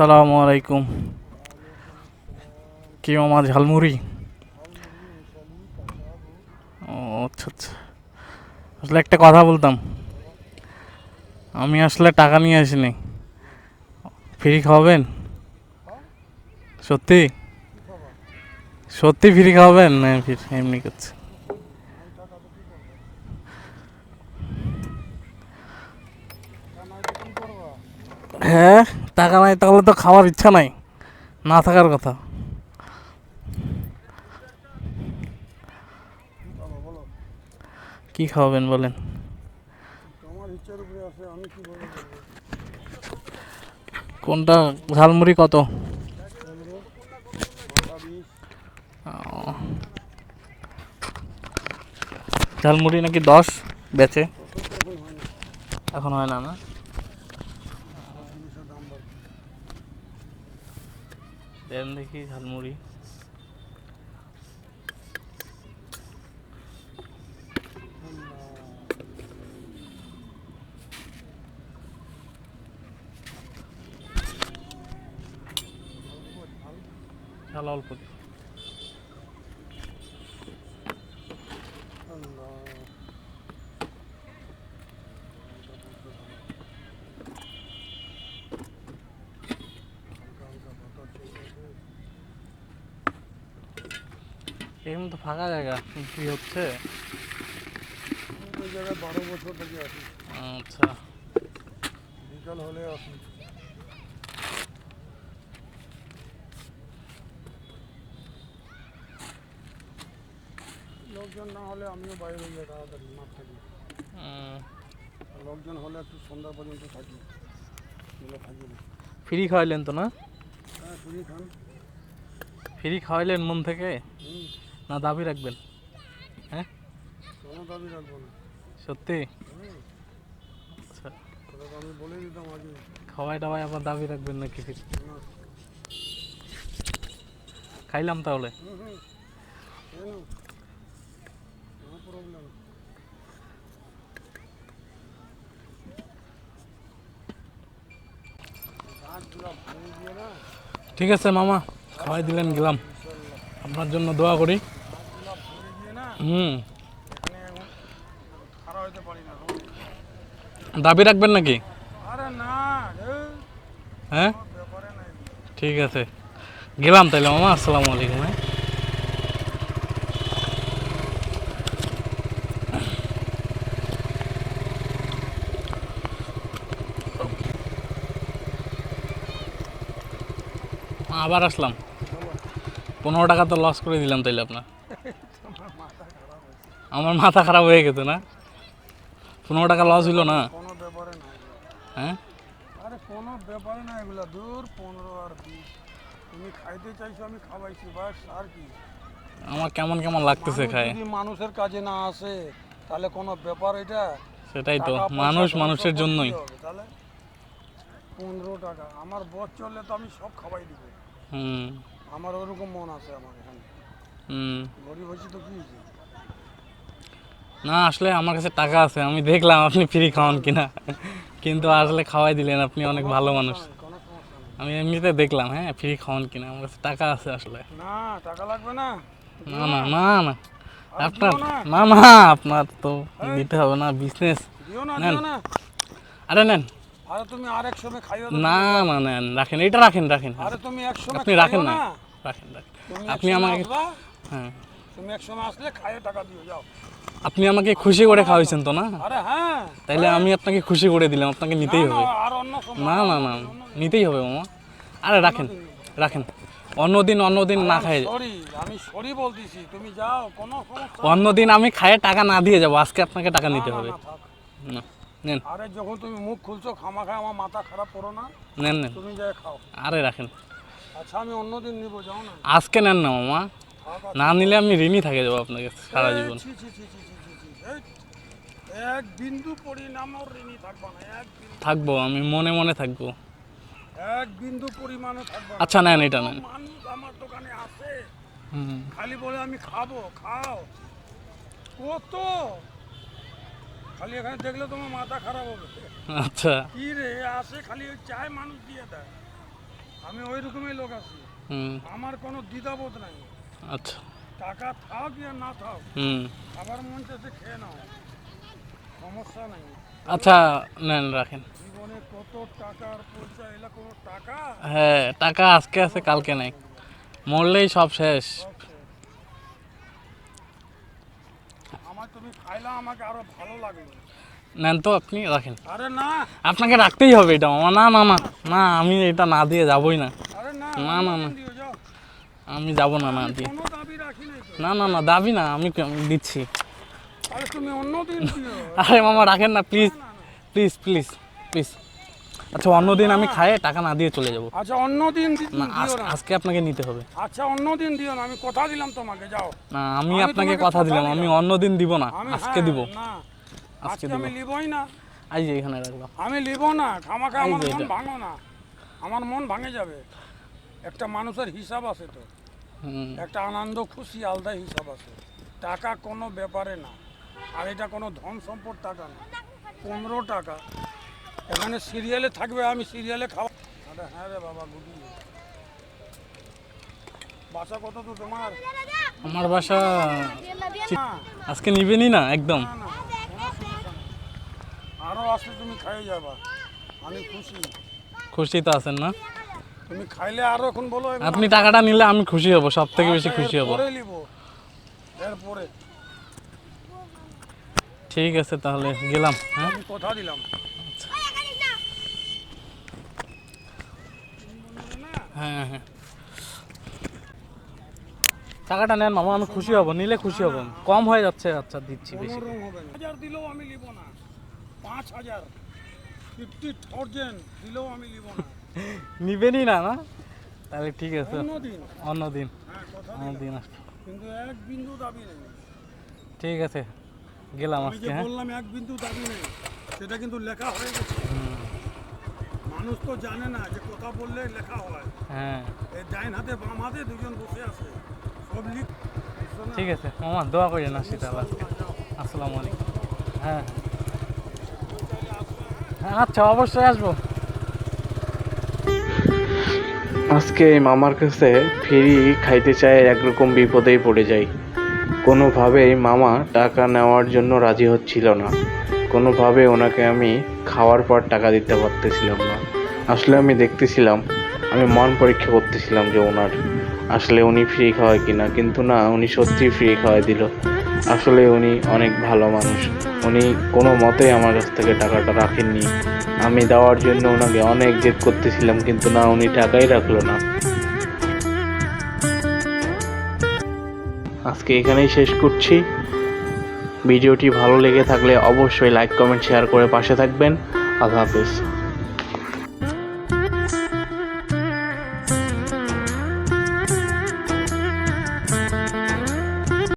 আসসালামু আলাইকুম। কি মামা, ঝালমুড়ি? ও আচ্ছা আচ্ছা। আসলে একটা কথা বলতাম। আমি আসলে টাকা নিয়ে আসিনি। ফ্রি খাওয়াবেন? সত্যি? সত্যি ফ্রি খাওয়াবেন? না, ফির, এমনি করছে। হ্যাঁ? টাকা নাই তাহলে তো খাওয়ার ইচ্ছা নাই, না থাকার কথা। কি খাওয়াবেন বলেন? কোনটা? ঝালমুড়ি কত। ঝালমুড়ি নাকি দশ বেচে? এখন হয় না না? দেন দেখি ঝালমুড়ি ঝাল অল্প দিন। এই তো ফাঁকা জায়গা কি হচ্ছে? ওই জায়গায় বারো বছর থেকে আছি আচ্ছা। বিকাল হলে আসি লোকজন না হলে আমিও বাইরে হয়ে যাই তাড়াতাড়ি মাঠ থাকি। লোকজন হলে একটু সন্ধ্যা পর্যন্ত থাকি। থাকি না। ফ্রি খাওয়াইলেন তো না? হ্যাঁ শুনি খান। ফ্রি খাওয়াইলেন মন থেকে? না দাবি রাখবেন? হ্যাঁ? দাবি রাখব না। সত্যি? আচ্ছা। আমি বলে দিতাম আগে খাওয়াই টাওয়াই আবার দাবি রাখবেন নাকি ফির? খাইলাম তাহলে? নো না ঠিক আছে মামা খাওয়াই দিলেন গেলাম। আপনার জন্য দোয়া করি গাছগুলো ভেঙে দিয়ে না হুম। দাবি রাখবেন নাকি? হ্যাঁ? ঠিক আছে। গেলাম তাহলে মামা, আসসালামু আলাইকুম হ্যাঁ। আবার আসলাম। পনেরো টাকা তো লস করে দিলাম তাইলে আপনার। আমার মাথা খারাপ হয়ে গেছে না? পনেরো টাকা লস হইল না? কোনো ব্যাপারে হ্যাঁ? আরে কোনো ব্যাপারে না এগুলা। দূর পনেরো আর বিশ। তুমি খাইতে চাইছো আমি খাওয়াইছি। বাস আর কি? আমার কেমন কেমন লাগতেছে খায়? যদি মানুষের কাজে না আসে তাহলে কোনো ব্যাপার এটা? সেটাই তো। টাকা পয়সা মানুষ মানুষের করতে জন্যই। হবে, তাহলে? পনেরো টাকা। আমার বর চললে তো আমি সব খাওয়াই দিব। হুম। আমার ওরকম মন আছে আমার এখানে। হুম। গরিব হয়েছি তো কি হয়েছে? না আসলে আমার কাছে টাকা আছে আমি দেখলাম আপনি ফ্রি খাওয়ান কিনা। কিন্তু আসলে খাওয়াই দিলেন আপনি অনেক ভালো মানুষ। আমি এমনিতে দেখলাম হ্যাঁ ফ্রি খাওয়ান কিনা আমার কাছে টাকা আছে আসলে। না টাকা লাগবে না। না না না না। আপনার না। না আপনার তো দিতে হবে না বিজনেস নেন। আরে নেন। আরে তুমি আর এক সময় খাইও না। না নেন রাখেন এটা রাখেন রাখেন। আরে তুমি এক সময় আপনি রাখেন না। রাখেন রাখেন। আপনি আমাকে হ্যাঁ। তুমি এক সময় আসলে খাইয়ে টাকা দিও যাও। আপনি আমাকে খুশি করে খাওয়াইছেন তো না? হ্যাঁ। তাইলে আমি আপনাকে খুশি করে দিলাম আপনাকে নিতেই হবে। না, না না নিতেই হবে মামা। আরে রাখেন রাখেন। অন্যদিন অন্যদিন না খাই। সরি আমি সরি বলতেছি তুমি যাও কোনো অন্যদিন আমি খাইয়ে টাকা না দিয়ে যাব আজকে আপনাকে টাকা নিতে হবে। না, নেন। আরে যখন তুমি মুখ খুলছো খামা খায় আমার মাথা খারাপ করো না। নেন নেন। তুমি যাই খাও। আরে রাখেন। আচ্ছা আমি অন্যদিন নিবো যাও না। আজকে নেন না মামা। না নিলে আমি ঋণই থাকে যাব আপনাকে সারা জীবন। এক বিন্দু পরিণামও ঋণী থাকব না এক থাকব আমি মনে মনে থাকব। এক বিন্দু পরিমাণও থাকব আচ্ছা নেন এটা নেন। মানুষ আমার দোকানে আসে হুম। খালি বলে আমি খাব খাও। কত? খালি এখানে দেখলে তোমার মাথা খারাপ হবে। আচ্ছা। কি রে আসে খালি ওই চায় মানুষ দিয়ে দেয়। আমি ওই রকমই লোক আছি। হুম। আমার কোনো দ্বিধাবোধ নাই। আচ্ছা। টাকা থাক না থাক হুম। আবার মন চাষে খেয়ে নাও। সমস্যা নাই। আচ্ছা নেন রাখেন। জীবনে কত টাকার পয়সা এলা কোনো টাকা? হ্যাঁ টাকা আজকে আছে কালকে নাই। মরলেই সব শেষ। আমার তুমি খাইলা আমাকে আরও ভালো লাগল নেন তো আপনি রাখেন। আরে না। আপনাকে রাখতেই হবে এটা মামা। না না না না আমি এটা না দিয়ে যাবই না। না না, না, আমি যাব না না দিয়ে কোনো দাবি রাখি নাই তো না না না দাবি না আমি আমি দিচ্ছি। আরে তুমি অন্য দিন আরে মামা রাখেন না প্লিজ প্লিজ প্লিজ প্লিজ আচ্ছা অন্যদিন আমি খাইয়ে টাকা না দিয়ে চলে যাব। আচ্ছা অন্য দিন না আজকে আপনাকে নিতে হবে। আচ্ছা অন্য দিন দিও না আমি কথা দিলাম তোমাকে যাও। না আমি আপনাকে কথা দিলাম। আমি অন্য দিন দিব না আজকে হ্যাঁ, দিব। আজকে দিব আমি লিবই না। এই যে এখানে রাখব আমি লিব না এই আমার মন ভাঙো না। আমার মন ভাঙে যাবে। একটা মানুষের হিসাব আছে তো। একটা আনন্দ খুশি আলাদা হিসাব আছে। টাকা কোনো ব্যাপারে না। আর এটা কোনো ধন সম্পদ টাকা না। পনেরো টাকা। এখানে সিরিয়ালে থাকবে আমি সিরিয়ালে খাওয়া আরে হ্যাঁ রে বাবা গুডি বাসা কত তো তোমার? আমার বাসা আজকে নিবেনই না একদম। না, না, কোনো আরও আসলে তুমি খাই যাবা। আমি খুশি। খুশি তো আছেন না? তুমি খাইলে আরও এখন বলো আপনি টাকাটা নিলে আমি খুশি হব সব থেকে বেশি খুশি হব। এরপরে ঠিক আছে তাহলে গেলাম হ্যাঁ? কথা দিলাম। হ্যাঁ হ্যাঁ। টাকাটা নেন মামা আমি খুশি হব নিলে খুশি হব। কম হয়ে যাচ্ছে আচ্ছা দিচ্ছি বেশি। হাজার দিলেও আমি নিব না। পাঁচ হাজার। ফিফটি থাউজেন্ড দিলেও আমি নিব না। নিবেনই না না? তাহলে ঠিক আছে। অন্য দিন। অন্য দিন। হ্যাঁ কিন্তু এক বিন্দু দাবি নেই। ঠিক আছে গেলাম আজকে হ্যাঁ? বললাম এক বিন্দু দাবি নেই সেটা কিন্তু লেখা হয়ে গেছে। মানুষ তো জানে না যে কথা বললে লেখা হয়। হ্যাঁ। এই ডাইন হাতে বাম হাতে দুজন বসে আছে। সব লিখ ঠিক আছে মামা দোয়া করেন আসি তাহলে। আজকে আসসালামু আলাইকুম। হ্যাঁ। হ্যাঁ আচ্ছা অবশ্যই আসব। আজকে মামার কাছে ফিরি খাইতে চায় একরকম বিপদেই পড়ে যাই। কোনোভাবেই মামা টাকা নেওয়ার জন্য রাজি হচ্ছিল না। কোনোভাবে ওনাকে আমি খাওয়ার পর টাকা দিতে পারতেছিলাম না। আসলে আমি দেখতেছিলাম, আমি মন পরীক্ষা করতেছিলাম যে ওনার আসলে উনি ফ্রি খাওয়ায় কিনা, কিন্তু না, উনি সত্যি ফ্রি খাওয়াই দিল। আসলে উনি অনেক ভালো মানুষ। উনি কোনো মতেই আমার কাছ থেকে টাকাটা রাখেননি। আমি দেওয়ার জন্য ওনাকে অনেক জেদ করতেছিলাম, কিন্তু না, উনি টাকাই রাখল না। আজকে এখানেই শেষ করছি। ভিডিওটি ভালো লেগে থাকলে অবশ্যই লাইক কমেন্ট শেয়ার করে পাশে থাকবেন। আল্লাহ হাফেজ।